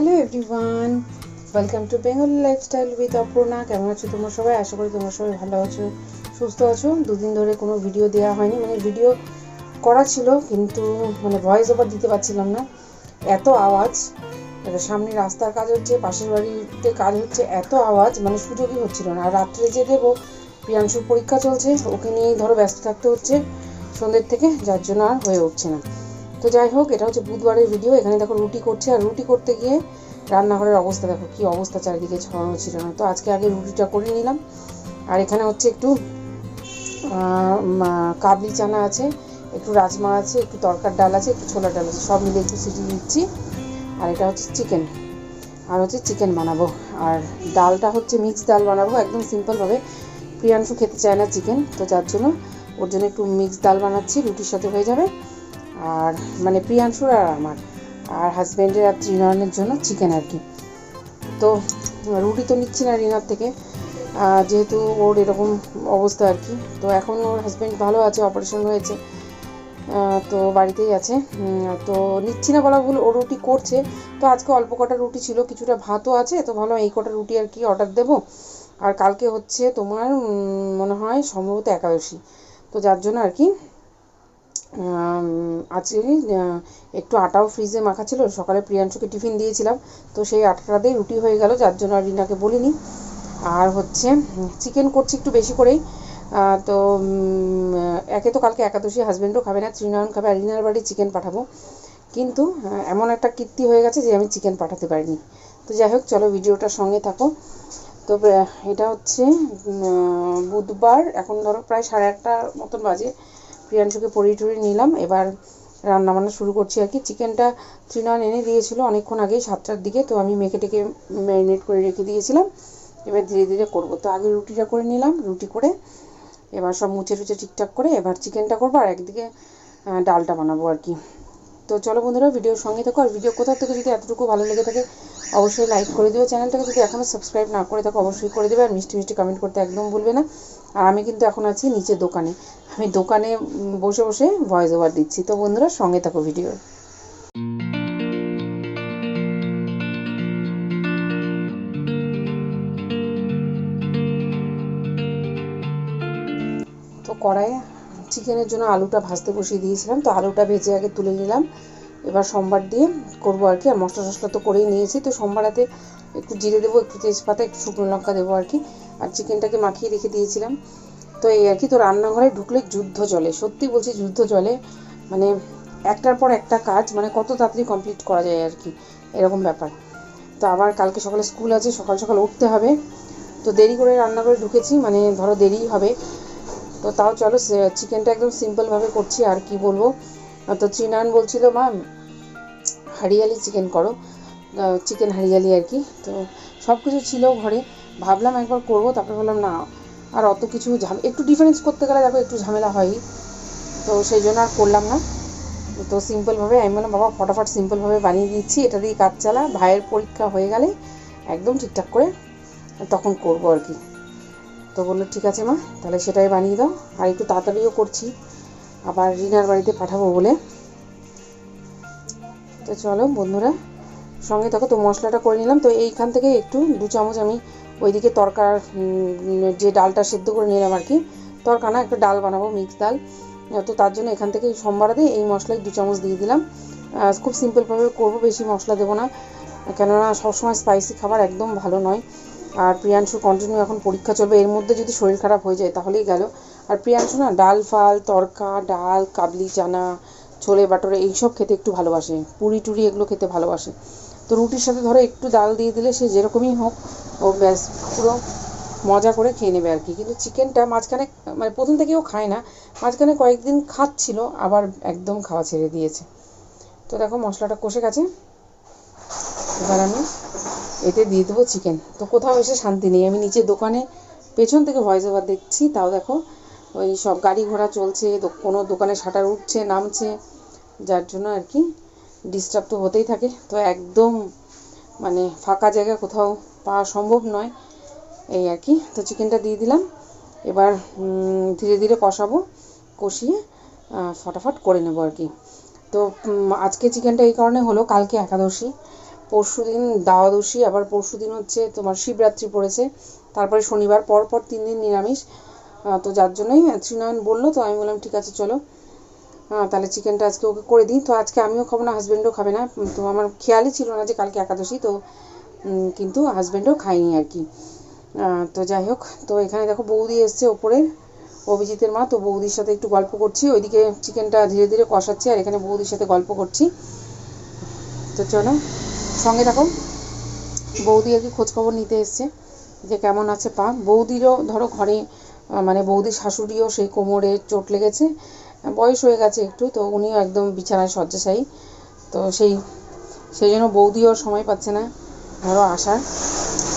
Hello everyone welcome to Bengal lifestyle with Apurna কেমন আছো তোমরা সবাই? আশা করি তোমরা সবাই ভালো আছো, সুস্থ আছো। দুদিন ধরে কোনো ভিডিও দেওয়া হয়নি। মানে ভিডিও করা ছিল, কিন্তু মানে ভয়েস ওভার দিতে পারছিলাম না। এত আওয়াজ সামনে রাস্তার কাজ হচ্ছে, পাশের বাড়িতে কাজ হচ্ছে, এত আওয়াজ মানে সুযোগই হচ্ছিল না। আর রাত্রে যে দেবো, প্রিয়াংশুর পরীক্ষা চলছে, ওকে নিয়েই ধরো ব্যস্ত থাকতে হচ্ছে, সন্ধ্যের থেকে, যার জন্য আর হয়ে উঠছে না। তো যাই হোক, এটা হচ্ছে বুধবারের ভিডিও এখানে দেখো রুটি করছে, আর রুটি করতে গিয়ে রান্নাঘরের অবস্থা দেখো, কি অবস্থা চারিদিকে ছড়ানো ছিল না তো আজকে আগে রুটিটা করে নিলাম। আর এখানে হচ্ছে একটু কাবলি চানা আছে, একটু রাজমা আছে, একটু তরকার ডাল আছে, একটু ছোলার ডাল আছে, সব মিলে একটু সিটি দিচ্ছি। আর এটা হচ্ছে চিকেন। আর হচ্ছে চিকেন বানাবো। আর ডালটা হচ্ছে মিক্স ডাল বানাবো, একদম সিম্পলভাবে। প্রিয়াংশু খেতে চায় না চিকেন, তো যার জন্য ওর জন্য একটু মিক্স ডাল বানাচ্ছি, রুটির সাথে হয়ে যাবে। আর মানে প্রিয়াংশুর আর আমার, আর হাজব্যান্ডের আর ত্রিনয়নের জন্য চিকেন আর কি। তো রুটি তো নিচ্ছি না রিনার থেকে যেহেতু ওর এরকম অবস্থা আর কি, তো এখন ওর হাজব্যান্ড ভালো আছে অপারেশন হয়েছে তো বাড়িতেই আছে। তো নিচ্ছি না বলা ভুল, ও রুটি করছে, তো আজকে অল্প কটা রুটি ছিল, কিছুটা ভাতও আছে, তো ভালো এই কটা রুটি আর কি অর্ডার দেবো। আর কালকে হচ্ছে তোমার মনে হয় সম্ভবত একাদশী, তো যার জন্য আর কি আজকে একটু আটাও ফ্রিজে মাখা ছিল, সকালে প্রিয়াংশুকে টিফিন দিয়েছিলাম। তো সেই আটাটা দিয়ে রুটি হয়ে গেল, যার জন্য আর রিনাকে বলিনি। আর হচ্ছে চিকেন করছি একটু বেশি করেই। তো একে তো কালকে একাদশী হাজব্যান্ডও খাবে না, ত্রিনয়ন খাবে, আর রিনার বাড়ি চিকেন পাঠাবো। কিন্তু এমন একটা কীর্তি হয়ে গেছে যে আমি চিকেন পাঠাতে পারিনি। তো যাই হোক, চলো ভিডিওটার সঙ্গে থাকো। তো এটা হচ্ছে বুধবার, এখন ধরো প্রায় সাড়ে আটটার মতন বাজে। প্রিয়াংশুকে পরিয়ে টরিয়ে নিলাম। এবার রান্না বান্না শুরু করছি আর কি। চিকেনটা ত্রিনয়ন এনে দিয়েছিল অনেকক্ষণ আগেই সাতটার দিকে, তো আমি মেখে টেকে ম্যারিনেট করে রেখে দিয়েছিলাম। এবার ধীরে ধীরে করব। তো আগে রুটিটা করে নিলাম, রুটি করে এবার সব মুছে টুচে ঠিকঠাক করে এবার চিকেনটা করব আর একদিকে ডালটা বানাবো আর কি। তো চলো বন্ধুরা, ভিডিওর সঙ্গে থাকো। আর ভিডিও কোথাও থেকে যদি এতটুকু ভালো লেগে থাকে অবশ্যই লাইক করে দিও চ্যানেলটাকে যদি এখনও সাবস্ক্রাইব না করে থাকো, অবশ্যই করে দেবে। আর মিষ্টি মিষ্টি কমেন্ট করতে একদম ভুলবে না। আর আমি কিন্তু এখন আছি নিচে দোকানে। আমি দোকানে বসে বসে ভয়েস ওভার দিচ্ছি। তো বন্ধুরা, সঙ্গে থাকো ভিডিও তো কড়াইয়ে চিকেনের জন্য আলুটা ভাজতে বসিয়ে দিয়েছিলাম। তো আলুটা ভেজে আগে তুলে নিলাম। এবার সোমবার দিয়ে করব আর কি, আর মশলা টশলা তো করেই নিয়েছি, তো সোমবারাতে একটু জিরে দেবো, একটু তেজপাতা, একটু শুকনো লঙ্কা দেবো আর কি, আর চিকেনটাকে মাখিয়ে রেখে দিয়েছিলাম। তো এই আর কি, তো রান্নাঘরে ঢুকলে যুদ্ধ চলে, সত্যি বলছি যুদ্ধ চলে মানে একটার পর একটা কাজ মানে কত তাড়াতাড়ি কমপ্লিট করা যায় আর কি, এরকম ব্যাপার। তো আবার কালকে সকালে স্কুল আছে, সকাল সকাল উঠতে হবে, তো দেরি করে রান্নাঘরে ঢুকেছি মানে ধরো দেরিই হবে। তো তাও চলো চিকেনটা একদম সিম্পলভাবে করছি, আর কি বলব তো ত্রিনয়ন বলছিল, মা, হারিয়ালি চিকেন করো। চিকেন হারিয়ালি আর কি। তো সব কিছু ছিল ঘরে। ভাবলাম একবার করব, তারপরে বললাম, না, আর অত কিছু একটু ডিফারেন্স করতে গেলে দেখো একটু ঝামেলা হয়ই তো সেই জন্য আর করলাম না। তো সিম্পলভাবে আমি বললাম, বাবা, ফটাফট সিম্পলভাবে বানিয়ে দিচ্ছি। এটা দিয়ে কাজ চালা। ভাইয়ের পরীক্ষা হয়ে গেলে একদম ঠিকঠাক করে তখন করব আর কি। তো বলল, ঠিক আছে মা, তাহলে সেটাই বানিয়ে দাও। আর একটু তাড়াতাড়িও করছি। আবার রিনার বাড়িতে পাঠাবো বলে। তো চলো বন্ধুরা, সঙ্গে থাকো, তো মশলাটা করে নিলাম। তো এইখান থেকে একটু দু চামচ আমি ওইদিকে তরকার যে ডালটা সেদ্ধ করে নিলাম আর কি, তরকা না, একটা ডাল বানাবো, মিক্স ডাল। তো তার জন্য এখান থেকে সোমবার দিয়ে এই মশলাই দু চামচ দিয়ে দিলাম। খুব সিম্পলভাবে করব, বেশি মশলা দেবো না। কেননা সবসময় স্পাইসি খাবার একদম ভালো নয়। আর প্রিয়াংশু কন্টিনিউ এখন পরীক্ষা চলবে, এর মধ্যে যদি শরীর খারাপ হয়ে যায় তাহলেই গেল। আর প্রিয়াংশু না ডাল ফাল, তরকা, ডাল, কাবলি, চানা, ছোলে বাটরে এইসব খেতে একটু ভালোবাসে। পুরি টুরি এগুলো খেতে ভালোবাসে। তো রুটির সাথে ধরো একটু ডাল দিয়ে দিলে সে যেরকমই হোক, ও ব্যাস পুরো মজা করে খেয়ে নেবে আর কি। কিন্তু চিকেনটা মাঝখানে মানে প্রথম থেকেও খায় না, মাঝখানে কয়েকদিন খাচ্ছিল, আবার একদম খাওয়া ছেড়ে দিয়েছে। তো দেখো মশলাটা কষে গেছে। এবার আমি এতে দিয়ে দেবো চিকেন। তো কোথাও এসে শান্তি নেই। আমি নিচে দোকানে পেছন থেকে ভয়েস ওভার দেখছি, তাও দেখো ওই সব গাড়ি ঘোড়া চলছে কোনো দোকানে শাটার উঠছে, নামছে, যার জন্য আর কি ডিস্টার্ব তো হতেই থাকে। তো একদম মানে ফাঁকা জায়গা কোথাও পাওয়া সম্ভব নয় এই আর কি। তো চিকেনটা দিয়ে দিলাম। এবার ধীরে ধীরে কষাবো, কষিয়ে ফটাফট করে নেব আর কি। তো আজকে চিকেনটা এই কারণে হলো, কালকে একাদশী। পরশু দিন দ্বাদশী, আবার পরশু দিন হচ্ছে তোমার শিবরাত্রি পড়েছে। তারপরে শনিবার পর পর তিন দিন নিরামিষ। তো যার জন্যই ত্রিনয়ন বলল, তো আমি বললাম, ঠিক আছে, চলো। তাহলে চিকেনটা আজকে ওকে করে দিই। তো আজকে আমিও খাব না হাজব্যান্ডও খাবে না। তো আমার খেয়ালই ছিল না যে কালকে একাদশী, তো কিন্তু হাজব্যান্ডও খায়নি আর কি। তো যাই হোক, তো এখানে দেখো বৌদি এসছে ওপরে। অভিজিতের মা, তো বৌদির সাথে একটু গল্প করছি। ওইদিকে চিকেনটা ধীরে ধীরে কষাচ্ছি আর এখানে বৌদির সাথে গল্প করছি। তো চলো, সঙ্গে থাকো। বৌদি আর কি খোঁজখবর নিতে এসছে যে কেমন আছে পা। বৌদিরও ধরো ঘরে মানে বৌদির শাশুড়িও সেই কোমরে চোট লেগেছে। বয়স হয়ে গেছে একটু, তো উনিও একদম বিছানায় শয্যাশায়ী। তো সেই সেই জন্য বৌদিও সময় পাচ্ছে না। ধরো আসার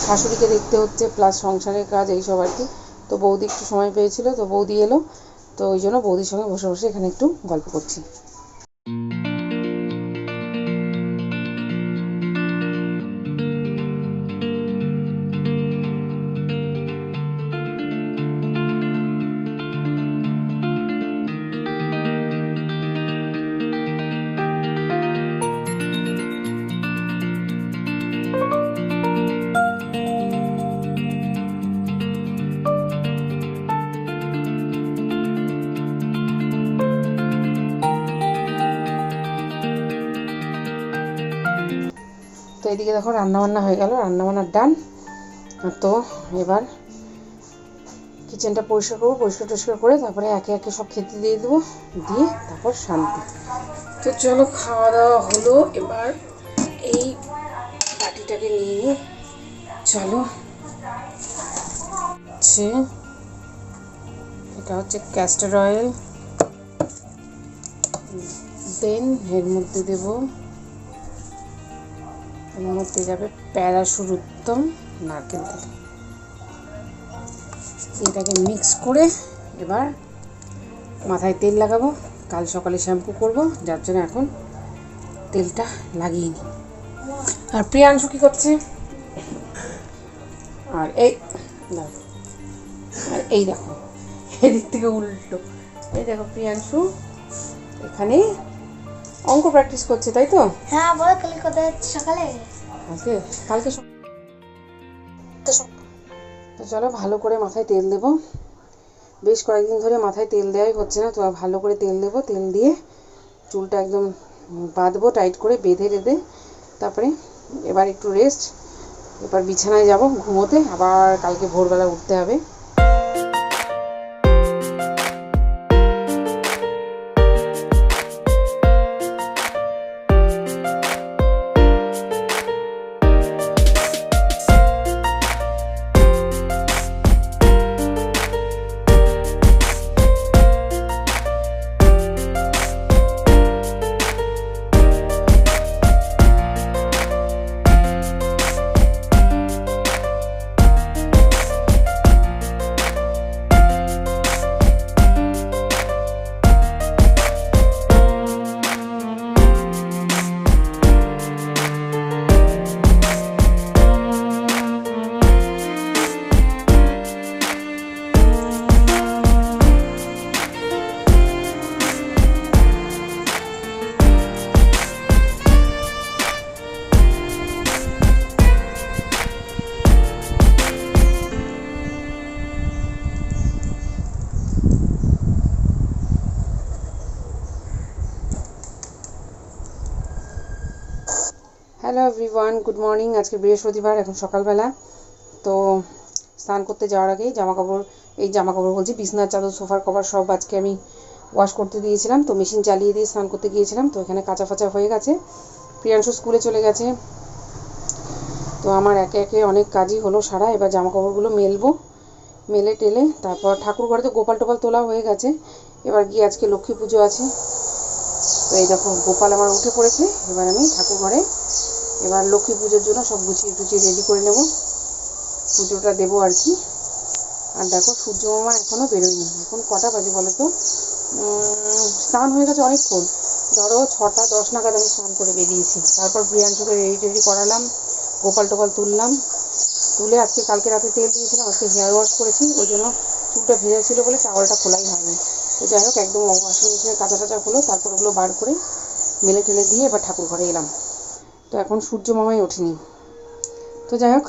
শাশুড়িকে দেখতে হচ্ছে প্লাস সংসারের কাজ, এইসব আর কি। তো বৌদি একটু সময় পেয়েছিল, তো বৌদি এলো। তো ওই জন্য বৌদির সঙ্গে বসে বসে এখানে একটু গল্প করছি। তো এদিকে দেখো রান্না বান্না হয়ে গেল রান্না বান্নার ডান তো এবার কিচেনটা পরিষ্কার করব, পরিষ্কার টরিষ্কার করে তারপরে একে একে সব খেতে দিয়ে দেবো, দিয়ে তারপর শান্তি। তো চলো খাওয়া দাওয়া হলো, এবার এই বাটিটাকে নিয়ে চলো। হচ্ছে এটা হচ্ছে ক্যাস্টার অয়েল দেন এর মধ্যে দেবো এর মধ্যে যাবে প্যারাশুর উত্তম নারকেল তেল। এটাকে মিক্স করে এবার মাথায় তেল লাগাবো। কাল সকালে শ্যাম্পু করব, যার জন্য এখন তেলটা লাগিয়ে নিই। আর প্রিয়াংশু কী করছে? আর এই। আর এই দেখো, এদিক থেকে উল্টো। এই দেখো প্রিয়াংশু, এখানে অঙ্ক প্র্যাকটিস করছে, তাই তো? হ্যাঁ বলো, কালকে সকালে? কালকে কালকে তো চলো ভালো করে মাথায় তেল দেবো। বেশ কয়েকদিন ধরে মাথায় তেল দেওয়াই হচ্ছে না, তো ভালো করে তেল দেবো, তেল দিয়ে চুলটা একদম বাঁধবো, টাইট করে বেঁধে রেঁধে। তারপরে এবার একটু রেস্ট এবার বিছানায় যাব ঘুমোতে, আবার কালকে ভোরবেলা উঠতে হবে। হ্যালো এভরিওয়ান গুড মর্নিং আজকে বৃহস্পতিবার, এখন সকালবেলা। তো স্নান করতে যাওয়ার আগেই জামা কাপড় এই জামা কাপড় বলছি, বিছনার চাদর, সোফার কভার সব আজকে আমি ওয়াশ করতে দিয়েছিলাম। তো মেশিন চালিয়ে দিয়ে স্নান করতে গিয়েছিলাম। তো এখানে কাঁচা ফাঁচা হয়ে গেছে। প্রিয়াংশু স্কুলে চলে গেছে। তো আমার একে একে অনেক কাজই হলো সারা। এবার জামা কাপড়গুলো মেলবো, মেলে টেলে। তারপর ঠাকুর ঘরে তো গোপাল টোপাল তোলা হয়ে গেছে। এবার গিয়ে আজকে লক্ষ্মী পুজো আছে। তো এই দেখো, গোপাল আমার উঠে পড়েছে। এবার আমি ঠাকুর ঘরে এবার লক্ষ্মী পুজোর জন্য সব গুছিয়ে টুচিয়ে রেডি করে নেব। পুজোটা দেবো আর কি। আর দেখো সূর্য মামা এখনও বেরোয়নি। এখন কটা বাজে বলো তো স্নান হয়ে গেছে অনেকক্ষণ। ধরো ছটা, দশ নাগাদ আমি স্নান করে বেরিয়েছি। তারপর প্রিয়াংশুকে রেডি টেডি করালাম, গোপাল টোপাল তুললাম। তুলে আজকে কালকে রাতে তেল দিয়েছিলাম, আজকে হেয়ার ওয়াশ করেছি। ওই জন্য চুলটা ভেজা ছিল বলে টাওয়ালটা খোলাই হয়নি। তো যাই হোক, একদম ওয়াশিং মেশিনে কাঁচা টাচা হলো, তারপর ওগুলো বার করে মেলে টেলে দিয়ে এবার ঠাকুর ঘরে এলাম। তো এখন সূর্য মামাই ওঠেনি। তো যাই হোক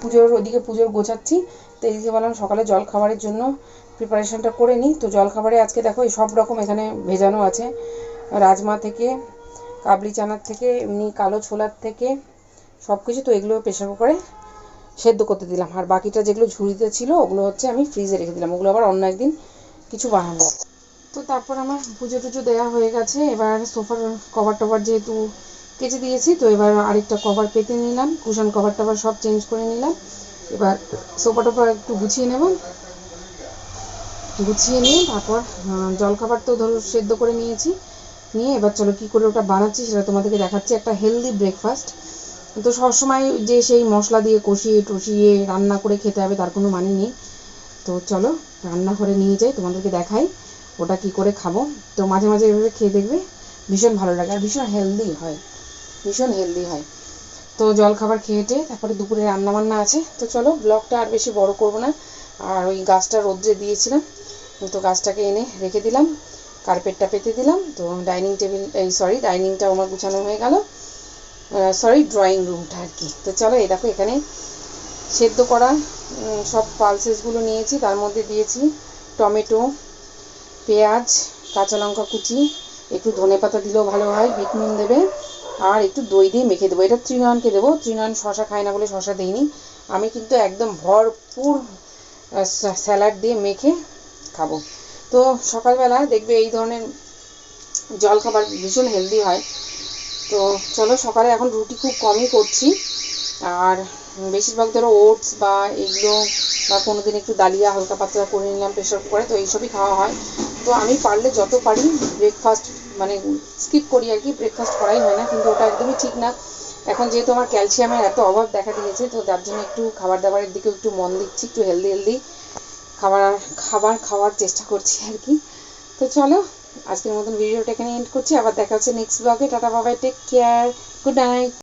পুজোর ওদিকে পুজোর গোছাচ্ছি। তো এদিকে বললাম, সকালে জল খাবারের জন্য প্রিপারেশনটা করে নিই। তো জল খাবারে আজকে দেখো, এই সব রকম এখানে ভেজানো আছে। রাজমা থেকে, কাবলি চানার থেকে, এমনি কালো ছোলার থেকে সব কিছু তো এগুলো প্রেশার কুকারে সেদ্ধ করতে দিলাম। আর বাকিটা যেগুলো ঝুড়িতে ছিল, ওগুলো হচ্ছে আমি ফ্রিজে রেখে দিলাম। ওগুলো আবার অন্য একদিন কিছু বানাবো। তো তারপর আমার পুজো টুজো দেওয়া হয়ে গেছে। এবার সোফার কভার টভার যেহেতু কেচে দিয়েছি, তো এবার আরেকটা কভার পেতে নিলাম। কুশন কভার টভার সব চেঞ্জ করে নিলাম। এবার সোফা টোফা একটু গুছিয়ে নেব। গুছিয়ে নিয়ে তারপর জলখাবার তো ধরো সেদ্ধ করে নিয়েছি। নিয়ে এবার চলো কী করে ওটা বানাচ্ছি সেটা তোমাদেরকে দেখাচ্ছি। একটা হেলদি ব্রেকফাস্ট তো সবসময় যে সেই মশলা দিয়ে কষিয়ে টষিয়ে রান্না করে খেতে হবে তার কোনো মানে নেই। তো চলো রান্নাঘরে নিয়ে যাই, তোমাদেরকে দেখাই ওটা কি করে খাব। তো মাঝে মাঝে এভাবে খেয়ে দেখবে, ভীষণ ভালো লাগে আর ভীষণ হেলদি হয়। ভীষণ হেলদি হয়। তো জল খাবার খেয়ে টেয়ে তারপরে দুপুরে রান্না বান্না আছে। তো চলো ব্লগটা আর বেশি বড় করব না। আর ওই গাছটা রোদ্রে দিয়েছিলাম। তো গাছটাকে এনে রেখে দিলাম। কার্পেটটা পেতে দিলাম। তো ডাইনিং টেবিল এই সরি ডাইনিংটা আমার গুছানো হয়ে গেল। সরি ড্রয়িং রুমটা আর কি। তো চলো এই দেখো এখানে সেদ্ধ করা সব পালসেসগুলো নিয়েছি। তার মধ্যে দিয়েছি টমেটো, পেঁয়াজ, কাঁচা লঙ্কা কুচি। একটু ধনে পাতা দিলেও ভালো হয়, বিট নুন দেবে। আর একটু দই দিয়ে মেখে দেবো। এটা ত্রিনয়নকে দেবো। ত্রিনয়ন শশা খায় না বলে শশা দিইনি। আমি কিন্তু একদম ভরপুর স্যালাড দিয়ে মেখে খাব। তো সকালবেলা দেখবে এই ধরনের জল খাবার ভীষণ হেলদি হয়। তো চলো সকালে এখন রুটি খুব কমই করছি। আর বেশিরভাগ ধরো ওটস বা এগুলো বা কোনো দিন একটু ডালিয়া হালকা পাতলা করে নিলাম প্রেশার কুকারে, তো এইসবই খাওয়া হয়। তো আমি পারলে যত পারি ব্রেকফাস্ট মানে স্কিপ করি আর কি ব্রেকফাস্ট করাই হয় না, কিন্তু ওটা একদমই ঠিক না। এখন যেহেতু আমার ক্যালসিয়ামের এত অভাব দেখা দিয়েছে, তো তার জন্য একটু খাবার দাবারের দিকেও একটু মন দিচ্ছি, একটু হেলদি হেলদি খাবার খাবার খাওয়ার চেষ্টা করছি আর কি। তো চলো, আজকের মতন ভিডিওটা এখানে এন্ড করছি, আবার দেখা হচ্ছে নেক্সট ব্লগে টাটা বাবাই টেক কেয়ার গুড নাইট